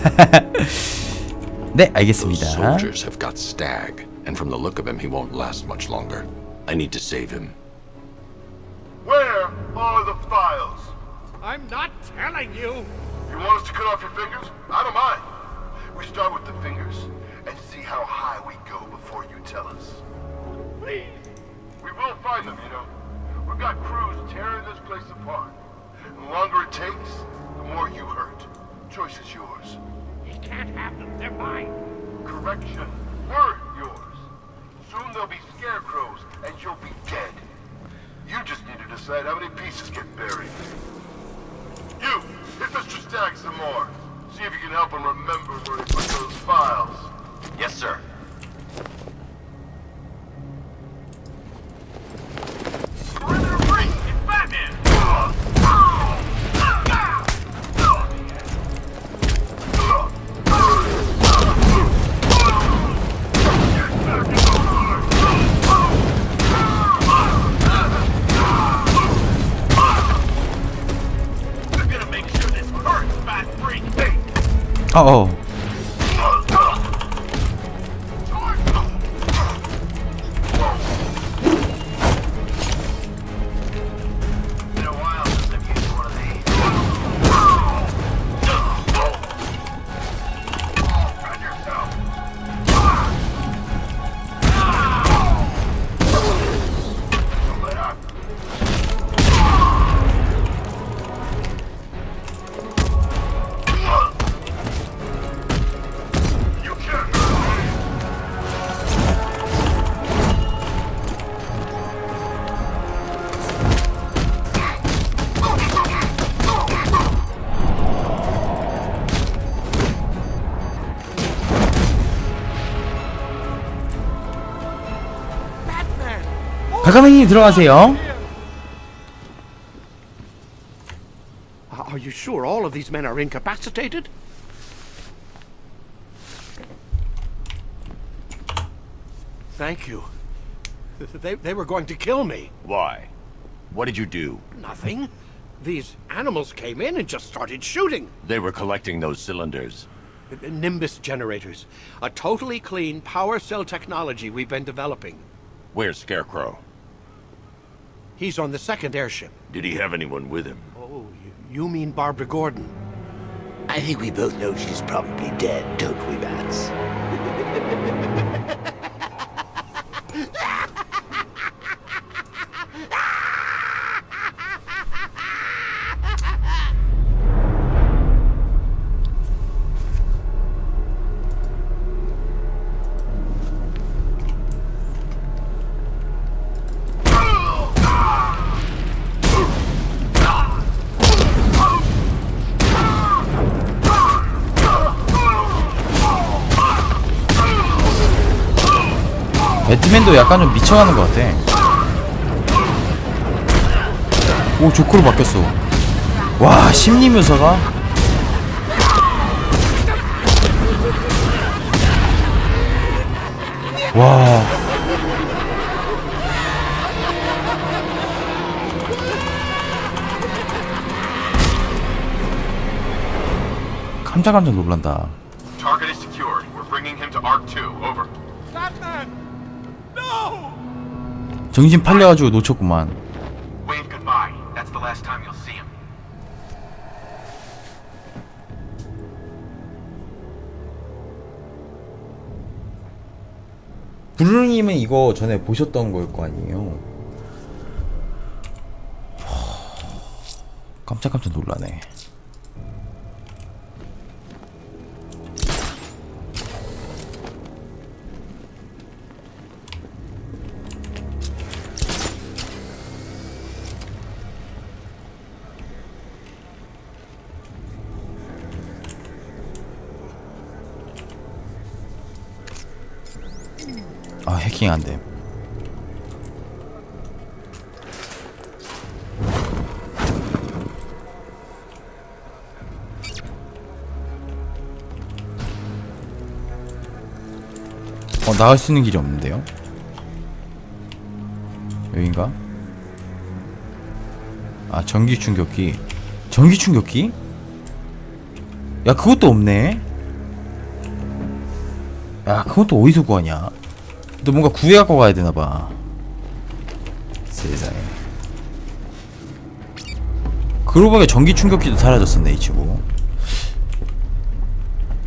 네, Those 알겠습니다. soldiers have got Stag, and from the look of him, he won't last much longer. I need to save him. Where are the files? I'm not telling you. You want us to cut off your fingers? I don't mind. We start with the fingers and see how high we go before you tell us. Please. We will find them, you know. We've got crews tearing this place apart. The longer it takes, the more you hurt. Choice is yours. You can't have them. They're mine. Correction. We're yours. Soon there'll be scarecrows and you'll be dead. You just need to decide how many pieces get buried. You, hit Mr. Stagg some more. See if you can help him remember where 가가미님 들어가세요. Are you sure all of these men are incapacitated? Thank you. They, they were going to kill me. Why? What did you do? Nothing. These animals came in and just started shooting. They were collecting those cylinders. Nimbus generators. A totally clean power cell technology we've been developing. Where's Scarecrow? He's on the second airship. Did he have anyone with him? Oh, you, you mean Barbara Gordon? I think we both know she's probably dead, don't we, Bats? 배트맨도 약간 좀 미쳐가는 것 같아. 오, 조커로 바뀌었어. 와, 심리 묘사가. 와. 깜짝깜짝 놀란다. Target is secured. We're bringing him to Arc 2. 정신 팔려가지고 놓쳤구만. 블루님은 이거 전에 보셨던 걸 거 아니에요? 깜짝깜짝 놀라네. 나갈 수 있는 길이 없는데요? 여긴가? 아 전기 충격기. 전기 충격기? 야 그것도 없네. 야또 어디서 구하냐 너 뭔가 구해갖고 가야 되나봐 세상에 그러고 보니까 전기 충격기도 사라졌었네 이 친구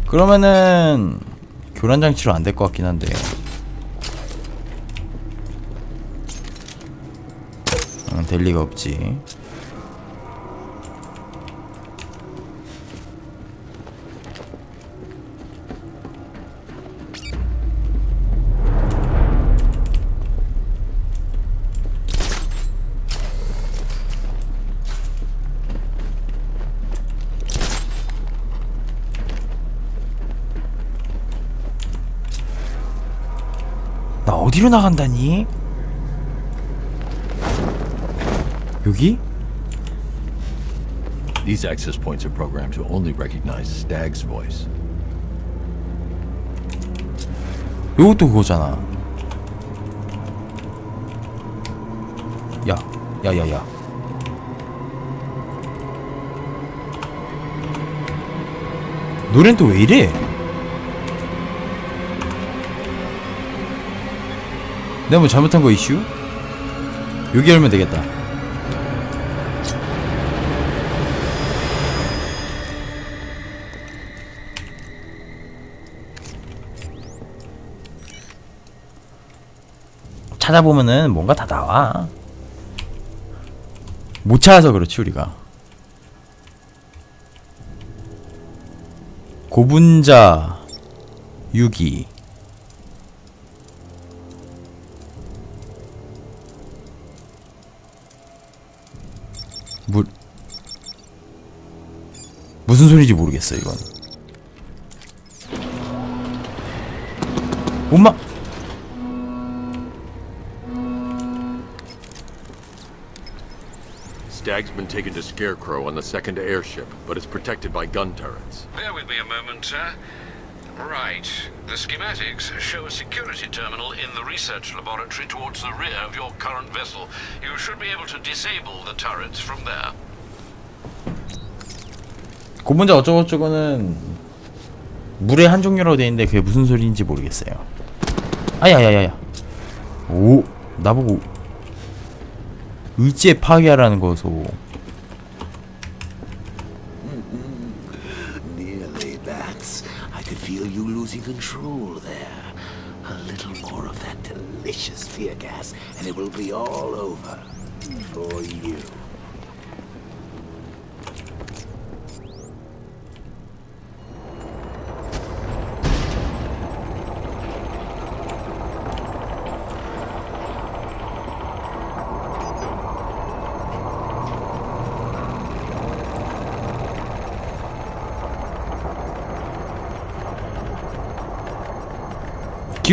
그러면은 교란 장치로 안 될 것 같긴 한데. 응, 될 리가 없지 어디로 나간다니? 여기? These access points are programmed to only recognize Stag's voice. 요것도 그거잖아. 야, 야, 야, 야. 노래는 또 왜 이래? 내가 뭐 잘못한 거 이슈? 여기 열면 되겠다. 찾아보면은 뭔가 다 나와. 못 찾아서 그렇지 우리가. 고분자 유기 무슨 소리인지 모르겠어 이건. 엄마 Stag's been taken to Scarecrow on the second airship, but it's protected by gun turrets. Bear with me a moment, sir. Right. The schematics show a security terminal in the research laboratory towards the rear of your current vessel. You should be able to disable the turrets from there. 고분자 어쩌고저쩌고는 물의 한 종류라고 돼 있는데 그게 무슨 소리인지 모르겠어요. 아야야야야. 오 나보고 의지에 파괴하라는 거소. Delicious fear gas, and it will be all over. For you.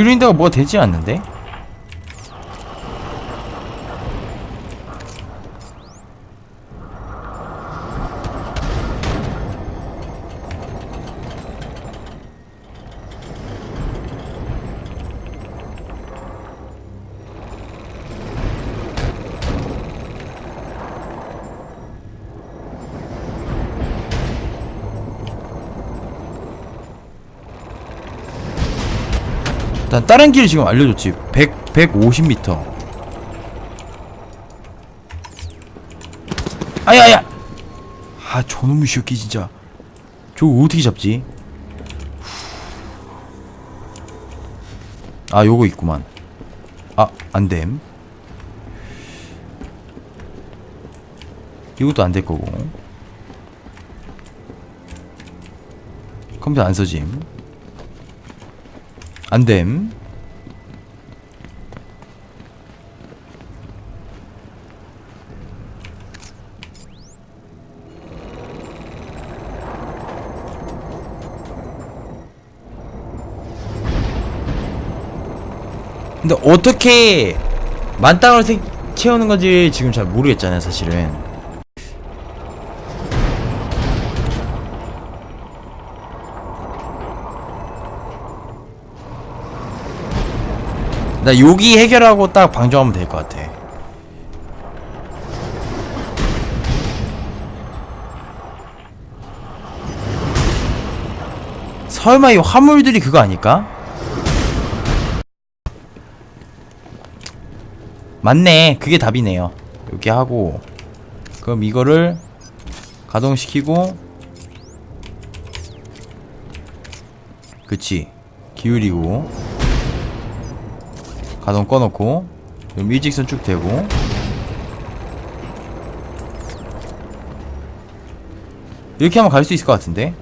기울인 데가 뭐가 되지 않는데? 난 다른 길 지금 알려줬지. 100, 150m 아야야! 아 저놈의 새끼 진짜. 저거 어떻게 잡지? 아 요거 있구만. 아 안됨. 이것도 안 될 거고. 컴퓨터 안 써짐 안됨. 근데 어떻게 만땅을 세- 채우는 건지 지금 잘 모르겠잖아요 사실은 나 여기 해결하고 딱 방정하면 될 것 같아. 설마 이 화물들이 그거 아닐까? 맞네. 그게 답이네요. 이렇게 하고. 그럼 이거를 가동시키고. 그치. 기울이고. 가동 꺼놓고 일직선 쭉 대고. 이렇게 하면 갈 수 있을 것 같은데?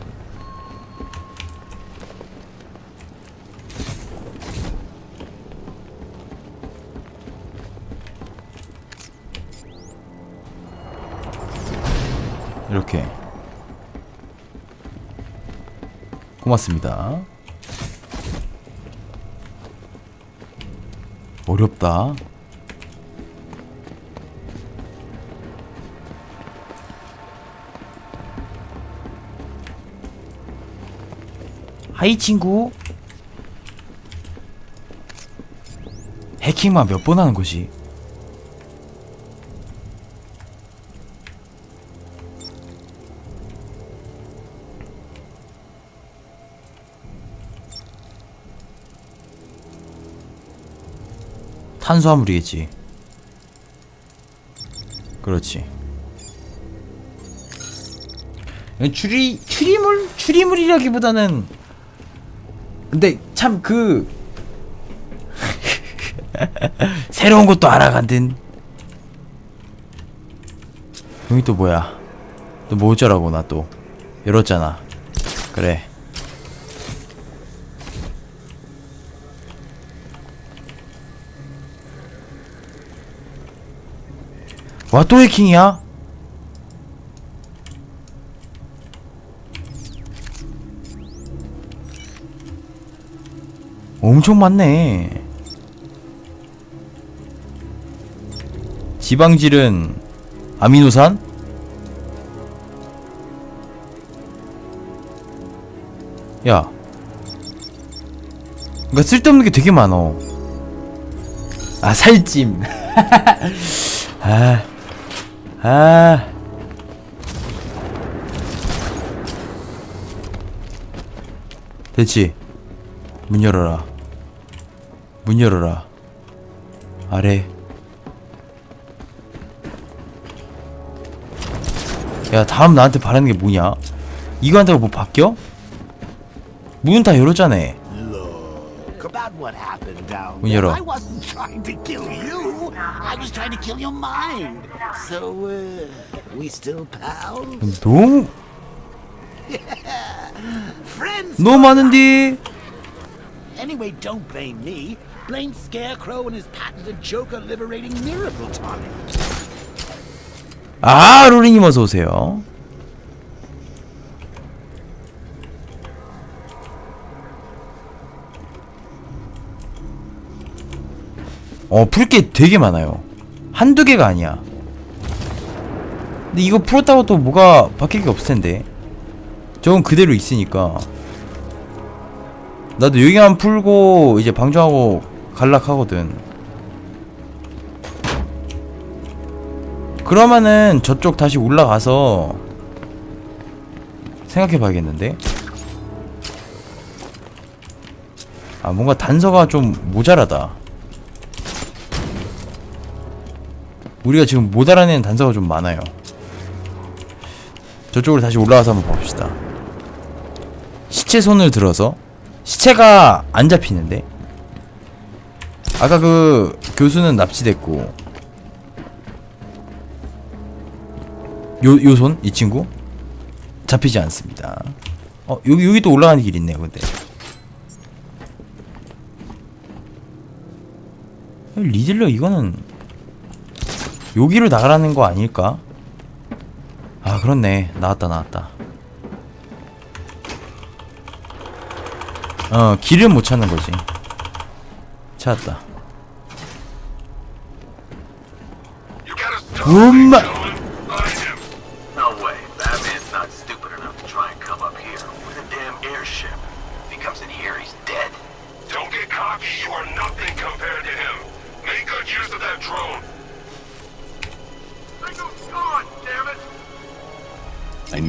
이렇게. 고맙습니다 어렵다. 하이 친구. 해킹만 몇 번 하는 거지 탄수화물이겠지. 그렇지. 추리 추리물? 추리물이라기보다는 근데 참 그 새로운 것도 알아간든. 여기 또 뭐야? 또 뭐 어쩌라고 나 또? 열었잖아. 그래 와 또 해킹이야? 엄청 많네. 지방질은 아미노산? 야. 그니까 쓸데없는 게 되게 많어. 아, 살찜. 아. 아. 됐지? 문 열어라. 문 열어라. 아래. 야, 다음 나한테 바라는 게 뭐냐? 이거 한다고 뭐 바뀌어? 문 다 열었잖아. 문. 열어. I wasn't trying to kill you. I was trying to kill your mind. So, uh, we still pals? 너무 Friends? 너무 많은데. Anyway, don't blame me. Blame Scarecrow and his patented Joker liberating miracle tonic. 아, 로링님 어서 오세요. 어, 풀게 되게 많아요. 한두 개가 아니야. 근데 이거 풀었다고 또 뭐가 바뀔 게 없을 텐데. 저건 그대로 있으니까. 나도 여기만 풀고 이제 방종하고 갈락하거든. 그러면은 저쪽 다시 올라가서 생각해 봐야겠는데? 아, 뭔가 단서가 좀 모자라다. 우리가 지금 못 알아내는 단서가 좀 많아요. 저쪽으로 다시 올라가서 한번 봅시다. 시체 손을 들어서 시체가 안 잡히는데? 아까 그 교수는 납치됐고 요, 요 손? 이 친구? 잡히지 않습니다. 어, 여기, 여기 또 올라가는 길 있네요, 근데. 리들러 이거는 여기로 나가라는 거 아닐까? 아, 그렇네. 나왔다, 나왔다. 어, 길을 못 찾는 거지. 찾았다. 엄마!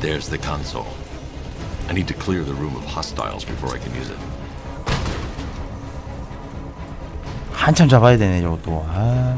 There's the console. I need to clear the room of hostiles before I can use it. 한참 잡아야 되네 저것도 아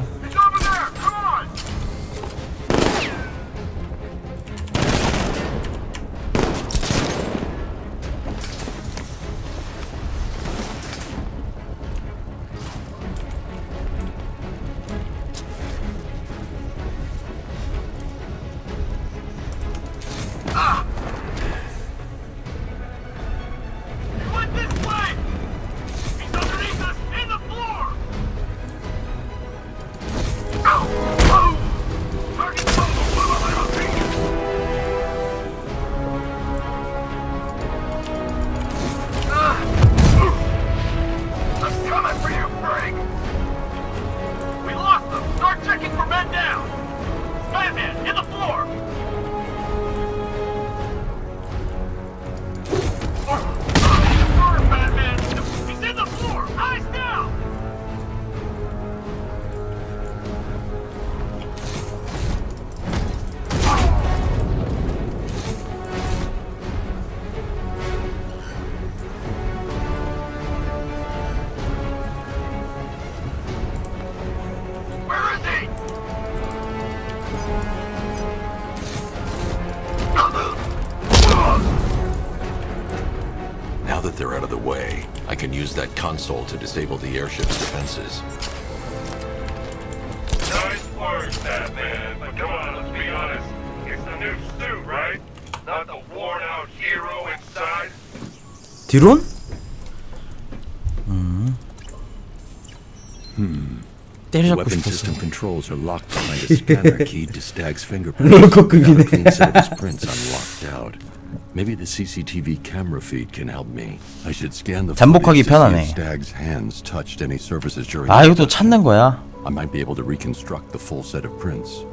that they're out of the way, I can use that console to disable the airship's defenses. Nice work, Batman. But come on, let's be honest. It's the new suit, right? Not the worn-out hero inside. Tirun? Hmm. Hmm. The weapon system controls are locked behind a scanner keyed to Stag's fingerprints. Another clean set of his prints unlocked out. Maybe the CCTV camera feed can help me. I should scan the 잠복하기 footage to see 편하네. if Stag's hands touched any surfaces during. 아 the 이것도 찾는 거야 I might be able to reconstruct the full set of prints.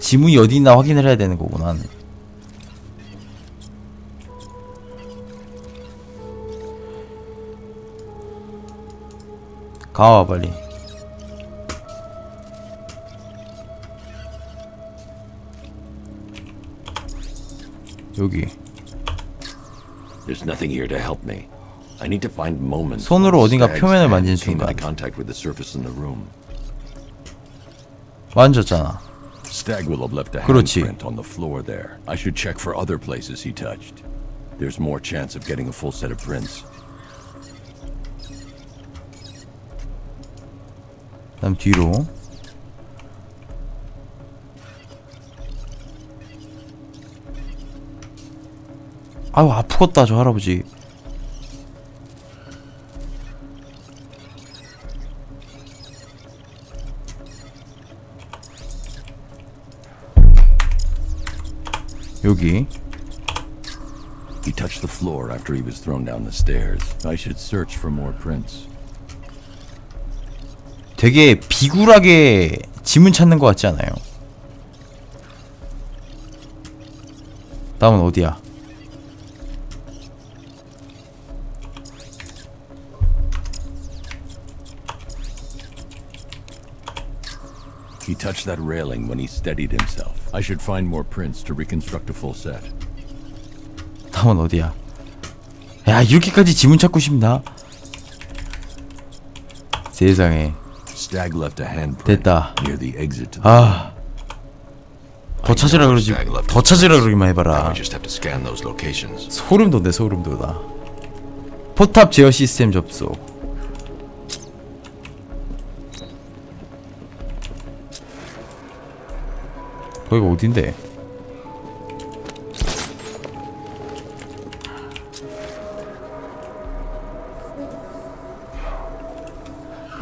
지문이 어디 있나 확인을 해야 되는 거구나 가와 빨리 여기 There's nothing here to help me. I need to find moments. 손으로 when 어딘가 Stag's 표면을 hand 만진 came into 순간. contact with the surface in the room. 만졌잖아 Stag will have left a 그렇지. handprint on the floor there. I should check for other places he touched. There's more chance of getting a full set of prints. 그다음 뒤로 아유 아프겠다 저 할아버지 여기 He touched the floor after he was thrown down the stairs. I should search for more prints. 되게 비굴하게 지문 찾는 것 같지 않아요? 다음은 어디야? Touched that railing when he steadied himself. I should find more prints to reconstruct a full set. 다음은 어디야? 야 이렇게까지 지문 찾고 싶나? 세상에 Stag left a handprint 됐다. near the exit to the 아. 더 찾으라 그러지 더 찾으라 그러기만 I 해봐라 just have to scan those locations. 소름 돋네 소름 돋아 포탑 제어 시스템 접속 거기가 어딘데?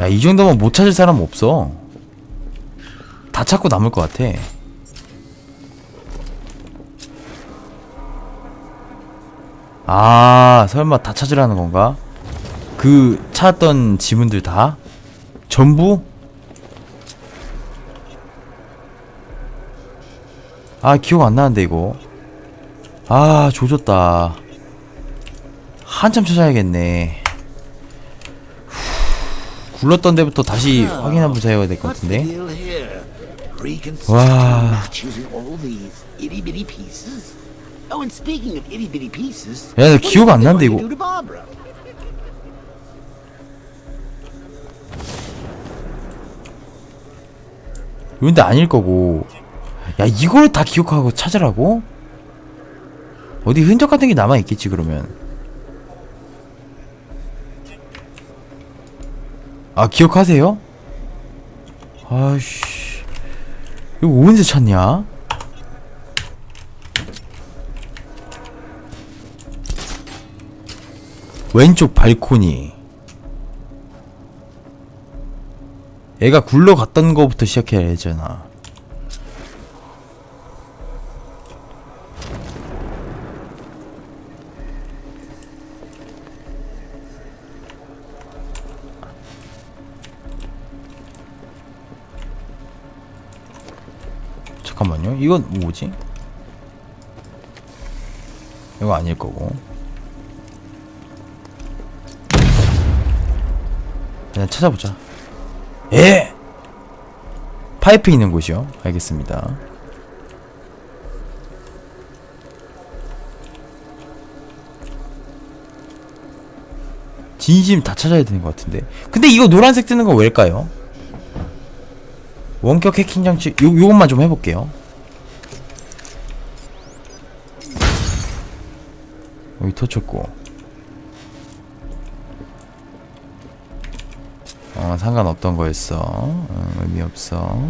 야 이 정도면 못 찾을 사람 없어 다 찾고 남을 것 같아 아 설마 다 찾으라는 건가? 그 찾았던 지문들 다? 전부? 아 기억 안 나는데 이거 아 조졌다 한참 찾아야겠네 후, 굴렀던 데부터 다시 확인 한번 해야 될 것 같은데. Oh, pieces, 야, 나 기억 안 they're 이거. 근데 아닐 거고 야 이걸 다 기억하고 찾으라고? 어디 흔적 같은 게 남아 있겠지 그러면 아 기억하세요? 아씨 이거 언제 찾냐? 왼쪽 발코니 애가 굴러갔던 거부터 시작해야 되잖아 잠깐만요 이건 뭐지? 이거 아닐 거고 그냥 찾아보자 예! 파이프 있는 곳이요. 알겠습니다. 진심 다 찾아야 되는 것 같은데. 근데 이거 노란색 뜨는 건 왜일까요? 원격 해킹 장치, 요, 요것만 좀 해볼게요. 터쳤고. 어, 상관없던 거였어. 어, 의미 없어.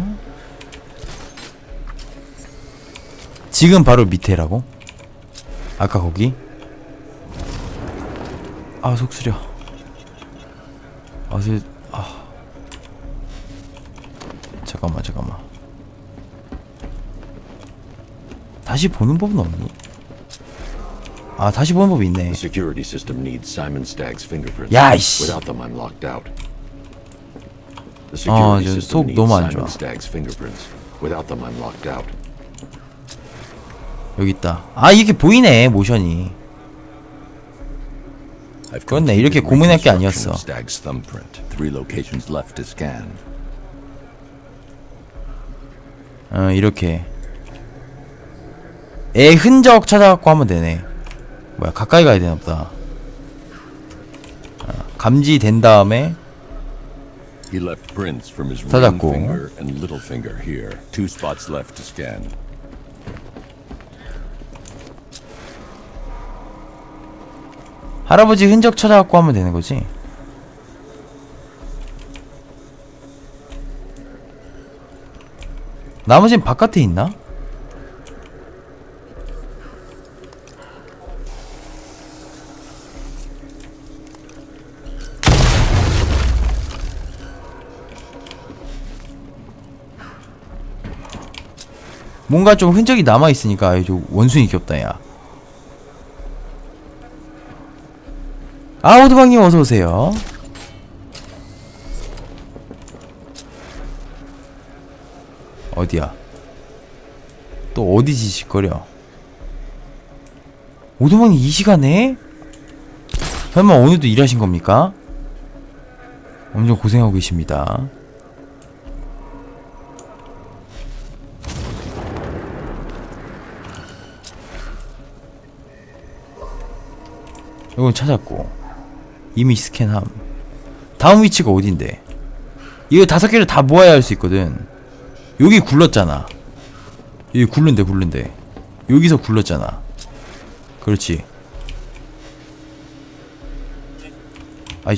지금 바로 밑에라고? 아까 거기? 아, 속 쓰려. 아, 저, 아. 잠깐만, 잠깐만. 다시 보는 법은 없니? 아, 다시 보는 법이 있네. The security system needs Simon Stagg's fingerprints. 야, 이씨. Without them, I'm locked out. The 아, security 저 system 속 needs 너무 안 Simon 좋아. Stagg's fingerprints. Without them, I'm locked out. 여기 있다. 아, 이게 보이네, 모션이. I've 그렇네, 이렇게 completed 고민할 게 reconstruction 아니었어. of Stag's thumbprint. Three locations left to scan. 어, 이렇게. 애 흔적 찾아갖고 하면 되네. 뭐야, 가까이 가야 되나 보다. 어, 감지된 다음에, He left prints from his ring 찾았고. finger and little finger here. Two spots left to scan. 할아버지 흔적 찾아갖고 하면 되는 거지. 나머진 바깥에 있나? 뭔가 좀 흔적이 남아 있으니까 좀 원숭이 귀엽다 야. 아우드방님 어서 오세요. 어디야? 또 어디 지식거려? 오드방님 이 시간에? 설마 오늘도 일하신 겁니까? 엄청 고생하고 계십니다. 이건 찾았고. 이미 스캔함. 다음 위치가 어딘데? 이거 다섯 개를 다 모아야 할 수 있거든. 여기 굴렀잖아. 여기 굴른데 굴른데 여기서 굴렀잖아. 그렇지. 아이